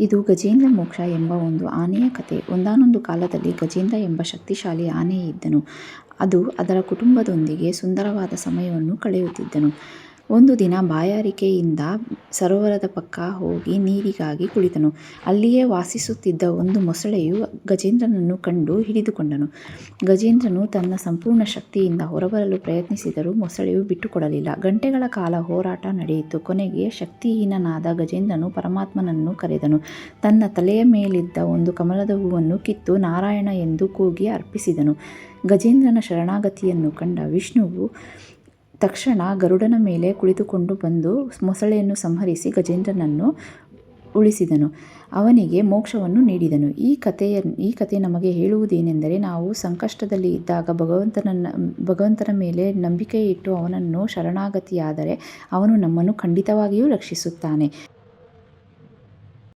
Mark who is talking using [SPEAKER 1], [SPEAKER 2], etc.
[SPEAKER 1] ಇದು ಗಜೇಂದ್ರ ಮೋಕ್ಷ ಎಂಬ ಒಂದು ಆನೆಯ ಕಥೆ. ಒಂದಾನೊಂದು ಕಾಲದಲ್ಲಿ ಗಜೇಂದ್ರ ಎಂಬ ಶಕ್ತಿಶಾಲಿ ಆನೆ ಇದ್ದನು. ಅದು ಅದರ ಕುಟುಂಬದೊಂದಿಗೆ ಸುಂದರವಾದ ಸಮಯವನ್ನು ಕಳೆಯುತ್ತಿದ್ದನು. ಒಂದು ದಿನ ಬಾಯಾರಿಕೆಯಿಂದ ಸರೋವರದ ಪಕ್ಕ ಹೋಗಿ ನೀರಿಗಾಗಿ ಕುಳಿತನು. ಅಲ್ಲಿಯೇ ವಾಸಿಸುತ್ತಿದ್ದ ಒಂದು ಮೊಸಳೆಯು ಗಜೇಂದ್ರನನ್ನು ಕಂಡು ಹಿಡಿದುಕೊಂಡನು. ಗಜೇಂದ್ರನು ತನ್ನ ಸಂಪೂರ್ಣ ಶಕ್ತಿಯಿಂದ ಹೊರಬರಲು ಪ್ರಯತ್ನಿಸಿದರೂ ಮೊಸಳೆಯು ಬಿಟ್ಟುಕೊಡಲಿಲ್ಲ. ಗಂಟೆಗಳ ಕಾಲ ಹೋರಾಟ ನಡೆಯಿತು. ಕೊನೆಗೆ ಶಕ್ತಿಹೀನನಾದ ಗಜೇಂದ್ರನು ಪರಮಾತ್ಮನನ್ನು ಕರೆದನು. ತನ್ನ ತಲೆಯ ಮೇಲಿದ್ದ ಒಂದು ಕಮಲದ ಹೂವನ್ನು ಕಿತ್ತು ನಾರಾಯಣ ಎಂದು ಕೂಗಿ ಅರ್ಪಿಸಿದನು. ಗಜೇಂದ್ರನ ಶರಣಾಗತಿಯನ್ನು ಕಂಡ ವಿಷ್ಣುವು ತಕ್ಷಣ ಗರುಡನ ಮೇಲೆ ಕುಳಿತುಕೊಂಡು ಬಂದು ಮೊಸಳೆಯನ್ನು ಸಂಹರಿಸಿ ಗಜೇಂದ್ರನನ್ನು ಉಳಿಸಿದನು. ಅವನಿಗೆ ಮೋಕ್ಷವನ್ನು ನೀಡಿದನು. ಈ ಕಥೆ ನಮಗೆ ಹೇಳುವುದೇನೆಂದರೆ ನಾವು ಸಂಕಷ್ಟದಲ್ಲಿ ಇದ್ದಾಗ ಭಗವಂತನ ಮೇಲೆ ನಂಬಿಕೆ ಇಟ್ಟು ಅವನನ್ನು ಶರಣಾಗತಿಯಾದರೆ ಅವನು ನಮ್ಮನ್ನು ಖಂಡಿತವಾಗಿಯೂ ರಕ್ಷಿಸುತ್ತಾನೆ.